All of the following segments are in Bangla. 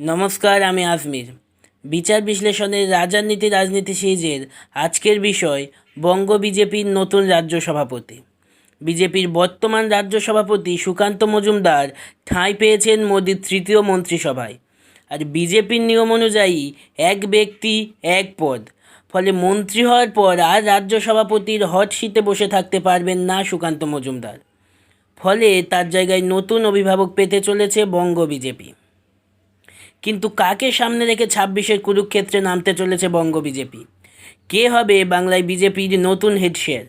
নমস্কার, আমি আজমির। বিচার বিশ্লেষণের রাজনীতি রাজনীতি সিরিজের আজকের বিষয়, বঙ্গ বিজেপির নতুন রাজ্য সভাপতি। বিজেপির বর্তমান রাজ্য সভাপতি সুকান্ত মজুমদার ঠাঁই পেয়েছেন মোদির তৃতীয় মন্ত্রিসভায়। আর বিজেপির নিয়ম অনুযায়ী এক ব্যক্তি, এক পদ। ফলে মন্ত্রী হওয়ার পর আর রাজ্য সভাপতির হট সিটে বসে থাকতে পারবেন না সুকান্ত মজুমদার। ফলে তার জায়গায় নতুন অভিভাবক পেতে চলেছে বঙ্গ বিজেপি। কিন্তু কাকে সামনে রেখে ছাব্বিশের কুরুক্ষেত্রে নামতে চলেছে বঙ্গ বিজেপি? কে হবে বাংলায় বিজেপির নতুন হেডশেয়ার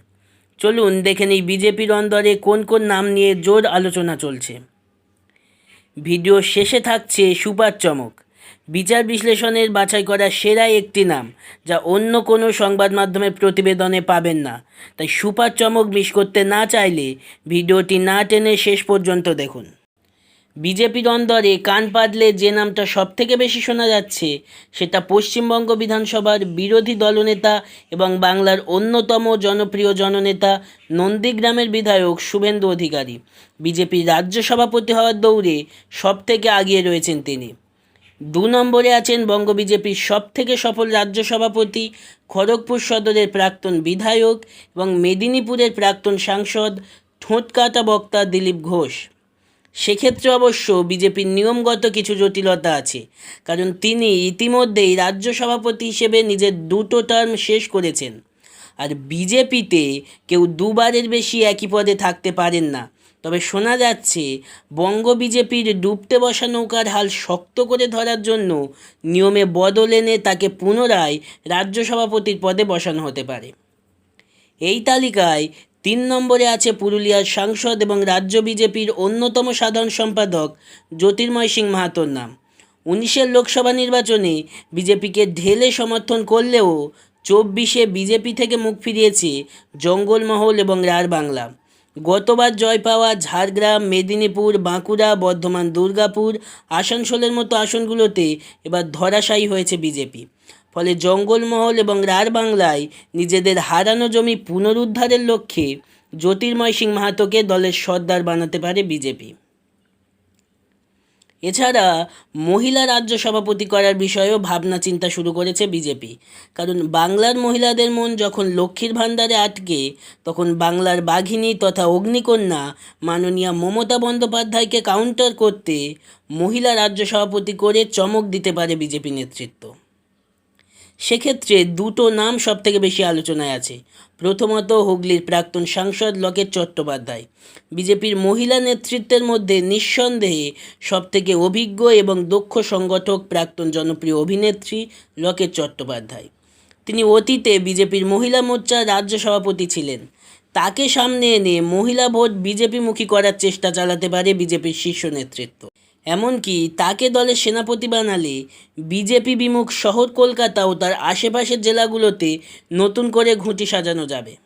চলুন দেখে নিই বিজেপির অন্দরে কোন কোন নাম নিয়ে জোর আলোচনা চলছে। ভিডিও শেষে থাকছে সুপার চমক। বিচার বিশ্লেষণের বাছাই করা সেরা একটি নাম, যা অন্য কোনো সংবাদ মাধ্যমের প্রতিবেদনে পাবেন না। তাই সুপার চমক মিস করতে না চাইলে ভিডিওটি না টেনে শেষ পর্যন্ত দেখুন। বিজেপির অন্দরে কান পাতলে যে নামটা সবথেকে বেশি শোনা যাচ্ছে, সেটা পশ্চিমবঙ্গ বিধানসভার বিরোধী দলনেতা এবং বাংলার অন্যতম জনপ্রিয় জননেতা নন্দীগ্রামের বিধায়ক শুভেন্দু অধিকারী। বিজেপির রাজ্য সভাপতি হওয়ার দৌড়ে সবথেকে আগিয়ে রয়েছেন তিনি। দু নম্বরে আছেন বঙ্গ বিজেপির সবথেকে সফল রাজ্য সভাপতি, খড়গপুর সদরের প্রাক্তন বিধায়ক এবং মেদিনীপুরের প্রাক্তন সাংসদ, ঠোঁটকাটা বক্তা দিলীপ ঘোষ। সেক্ষেত্রে অবশ্য বিজেপির নিয়মগত কিছু জটিলতা আছে। কারণ তিনি ইতিমধ্যেই রাজ্য সভাপতি হিসেবে নিজের দুটো টার্ম শেষ করেছেন। আর বিজেপিতে কেউ দুবারের বেশি একই পদে থাকতে পারেন না। তবে শোনা যাচ্ছে, বঙ্গ বিজেপির ডুবতে বসা নৌকার হাল শক্ত করে ধরার জন্য নিয়মে বদল এনে তাকে পুনরায় রাজ্য সভাপতির পদে বসানো হতে পারে। এই তালিকায় তিন নম্বরে আছে পুরুলিয়ার সাংসদ এবং রাজ্য বিজেপির অন্যতম সাধারণ সম্পাদক জ্যোতির্ময় সিং মাহাতোর নাম। উনিশের লোকসভা নির্বাচনে বিজেপিকে ঢেলে সমর্থন করলেও চব্বিশে বিজেপি থেকে মুখ ফিরিয়েছে জঙ্গলমহল এবং রার বাংলা। গতবার জয় পাওয়া ঝাড়গ্রাম, মেদিনীপুর, বাঁকুড়া, বর্ধমান, দুর্গাপুর, আসানসোলের মতো আসনগুলোতে এবার ধরাশায়ী হয়েছে বিজেপি। ফলে জঙ্গলমহল এবং রার বাংলায় নিজেদের হারানো জমি পুনরুদ্ধারের লক্ষ্যে জ্যোতির্ময় সিং মাহাতোকে দলের সর্দার বানাতে পারে বিজেপি। এছাড়া মহিলা রাজ্য সভাপতি করার বিষয়েও ভাবনা চিন্তা শুরু করেছে বিজেপি। কারণ বাংলার মহিলাদের মন যখন লক্ষ্মীর ভাণ্ডারে আটকে, তখন বাংলার বাঘিনী তথা অগ্নিকন্যা মাননীয়া মমতা বন্দ্যোপাধ্যায়কে কাউন্টার করতে মহিলা রাজ্য সভাপতি করে চমক দিতে পারে বিজেপি নেতৃত্ব। সেক্ষেত্রে দুটো নাম সবথেকে বেশি আলোচনায় আছে। প্রথমত হুগলির প্রাক্তন সাংসদ লকেট চট্টোপাধ্যায়। বিজেপির মহিলা নেতৃত্বের মধ্যে নিঃসন্দেহে সবথেকে অভিজ্ঞ এবং দক্ষ সংগঠক প্রাক্তন জনপ্রিয় অভিনেত্রী লকেট চট্টোপাধ্যায়। তিনি অতীতে বিজেপির মহিলা মোর্চার রাজ্য সভাপতি ছিলেন। তাকে সামনে এনে মহিলা ভোট বিজেপিমুখী করার চেষ্টা চালাতে পারে বিজেপির শীর্ষ নেতৃত্ব। এমনকি তাকে দলের সেনাপতি বানালে বিজেপি বিমুখ শহর কলকাতা ও তার আশেপাশের জেলাগুলোতে নতুন করে ঘুঁটি সাজানো যাবে।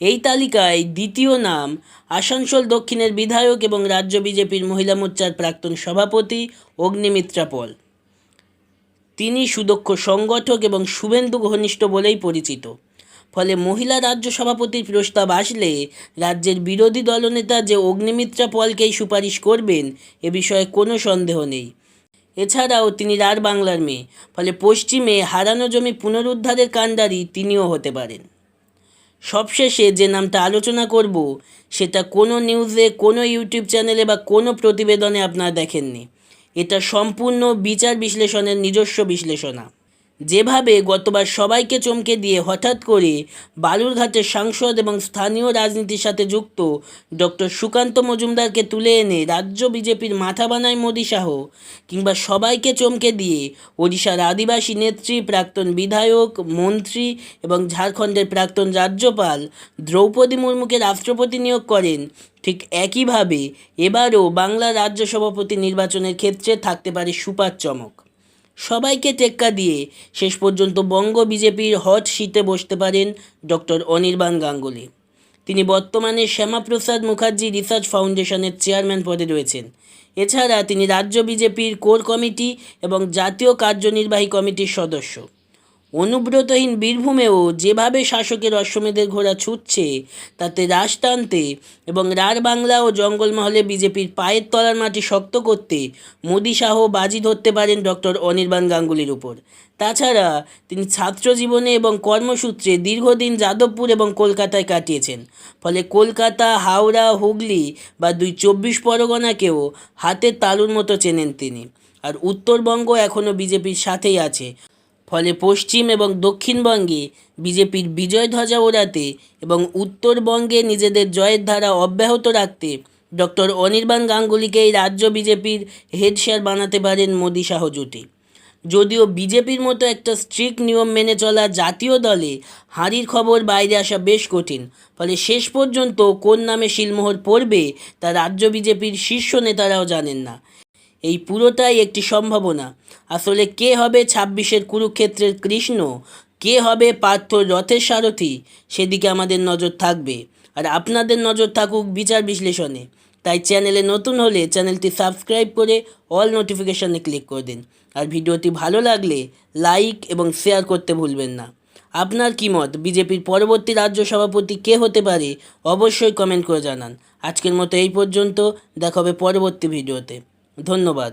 এই তালিকায় দ্বিতীয় নাম আসানসোল দক্ষিণের বিধায়ক এবং রাজ্য বিজেপির মহিলা মোর্চার প্রাক্তন সভাপতি অগ্নিমিত্রা পল। তিনি সুদক্ষ সংগঠক এবং শুভেন্দু ঘনিষ্ঠ বলেই পরিচিত। ফলে মহিলা রাজ্য সভাপতির প্রস্তাব আসলে রাজ্যের বিরোধী দলনেতা যে অগ্নিমিত্রা পলকেই সুপারিশ করবেন এ বিষয়ে কোনো সন্দেহ নেই। এছাড়াও তিনি রার বাংলার মেয়ে, ফলে পশ্চিমে হারানো জমি পুনরুদ্ধারের কাণ্ডারি তিনিও হতে পারেন। সবশেষে যে নামটা আলোচনা করব, সেটা কোনো নিউজে, কোনো ইউটিউব চ্যানেলে বা কোনো প্রতিবেদনে আপনারা দেখেননি। এটা সম্পূর্ণ বিচার বিশ্লেষণের নিজস্ব বিশ্লেষণা। যেভাবে গতবার সবাইকে চমকে দিয়ে হঠাৎ করে বালুরঘাটের সাংসদ এবং স্থানীয় রাজনীতির সাথে যুক্ত ডক্টর সুকান্ত মজুমদারকে তুলে এনে রাজ্য বিজেপির মাথা বানায় মোদী শাহ, কিংবা সবাইকে চমকে দিয়ে ওড়িশার আদিবাসী নেত্রী, প্রাক্তন বিধায়ক, মন্ত্রী এবং ঝাড়খণ্ডের প্রাক্তন রাজ্যপাল দ্রৌপদী মুর্মুকে রাষ্ট্রপতি নিয়োগ করেন। ঠিক একইভাবে এবারও বাংলা রাজ্য সভাপতি নির্বাচনের ক্ষেত্রে থাকতে পারে সুপার চমক। সবাইকে টেক্কা দিয়ে শেষ পর্যন্ত বঙ্গ বিজেপির হট শীতে বসতে পারেন ডক্টর অনির্বাণ গাঙ্গুলি। তিনি বর্তমানে শ্যামাপ্রসাদ মুখার্জি রিসার্চ ফাউন্ডেশনের চেয়ারম্যান পদে রয়েছেন। এছাড়া তিনি রাজ্য বিজেপির কোর কমিটি এবং জাতীয় কার্যনির্বাহী কমিটির সদস্য। অনুব্রতহীন বীরভূমেও যেভাবে শাসকের অশ্বমেধের ঘোড়া ছুটছে, তাতে রাশ টানতে এবং রাঢ় বাংলা ও জঙ্গলমহলে বিজেপির পায়ের তলার মাটি শক্ত করতে মোদী শাহ বাজি ধরতে পারেন ডক্টর অনির্বাণ গাঙ্গুলির উপর। তাছাড়া তিনি ছাত্র জীবনে এবং কর্মসূত্রে দীর্ঘদিন যাদবপুর এবং কলকাতায় কাটিয়েছেন। ফলে কলকাতা, হাওড়া, হুগলি বা দুই চব্বিশ পরগনাকেও হাতের তালুর মতো চেনেন তিনি। আর উত্তরবঙ্গ এখনও বিজেপির সাথেই আছে। ফলে পশ্চিম এবং দক্ষিণবঙ্গে বিজেপির বিজয় ধ্বজা ওড়াতে এবং উত্তরবঙ্গে নিজেদের জয়ের ধারা অব্যাহত রাখতে ডক্টর অনির্বাণ গাঙ্গুলিকে এই রাজ্য বিজেপির হেড স্যার বানাতে পারেন মোদী শাহ জুটি। যদিও বিজেপির মতো একটা স্ট্রিক্ট নিয়ম মেনে চলা জাতীয় দলে হাঁড়ির খবর বাইরে আসা বেশ কঠিন, ফলে শেষ পর্যন্ত কোন নামে শিলমোহর পড়বে তা রাজ্য বিজেপির শীর্ষ নেতারাও জানেন না। এই পুরোটাই একটি সম্ভাবনা। আসলে কে হবে ছাব্বিশের কুরুক্ষেত্রের কৃষ্ণ? কে হবে পার্থ রথের সারথি? সেদিকে আমাদের নজর থাকবে। আর আপনাদের নজর থাকুক বিচার বিশ্লেষণে। তাই চ্যানেলে নতুন হলে চ্যানেলটি সাবস্ক্রাইব করে অল নোটিফিকেশানে ক্লিক করে দিন। আর ভিডিওটি ভালো লাগলে লাইক এবং শেয়ার করতে ভুলবেন না। আপনার কি মত? বিজেপির পরবর্তী রাজ্য সভাপতি কে হতে পারে? অবশ্যই কমেন্ট করে জানান। আজকের মতো এই পর্যন্ত। দেখা হবে পরবর্তী ভিডিওতে। ধন্যবাদ।